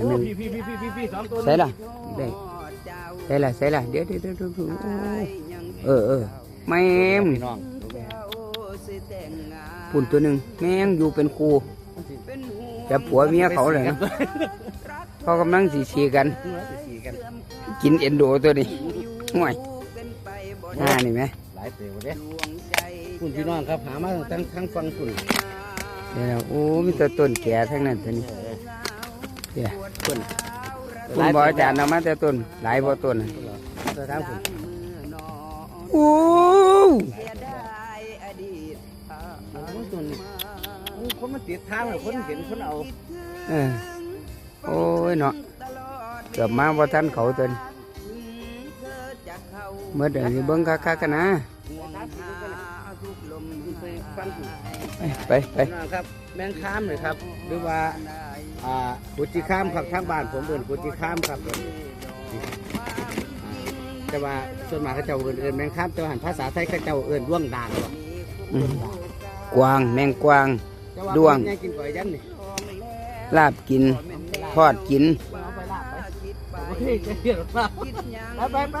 ให้มันพี่พี่พี่พี่พี่พี่สองตัวใส่ละได้ใส่ละใส่ละเดี๋ยวเดี๋ยวเดี๋ยวเดี๋ยวโอ้เออเออแม่มพี่น้องปุ่นตัวหนึ่งแม่งอยู่เป็นครูแต่ผัวเมียเขาเลยนะเขากำลังสีสีกันสี่กัน กินเอ็นโดตัวนี้ห่วยหน้านี่ไหมหลายเต๋อเด้คุณพี่น้องครับหามาทั้งทั้งฟังคุณเดี๋ยวโอ้มีแตัวต้นแก่ทั้งนั้นตัวนี้ เดี๋ยวคุณคุณบออาจารย์เอามาแต่ต้นหลายบ่ต้นน่ะตัวทั้งคุณโอ้ต้นคนมันติดทางเลยคนเห็นคนเอาเออโอ้ยเนาะเกือบมาบ่ทันเขาตัวนี้เมื่อเดี๋ยวนี้เบิ่งคักๆกันนะ ฟังคุณไปไปพี่น้องครับ แมงค้ามเลยครับ หรือว่าอ่ากุจิข้ามครับทางบ้านผมเอินกุจิข้ามครับผมแต่ว่าส่วนมากเขาเจ้าเอินเอินแมงค้ามแต่ว่าหันภาษาไทยเขาเจ้าเอินร่วงด่างหรอกอืมกวางแมงกวางแต่ว่าด้วงคนยังกินก๋วยยันนี่ลาบกินทอดกินเอาไปลาบไปไปไปไป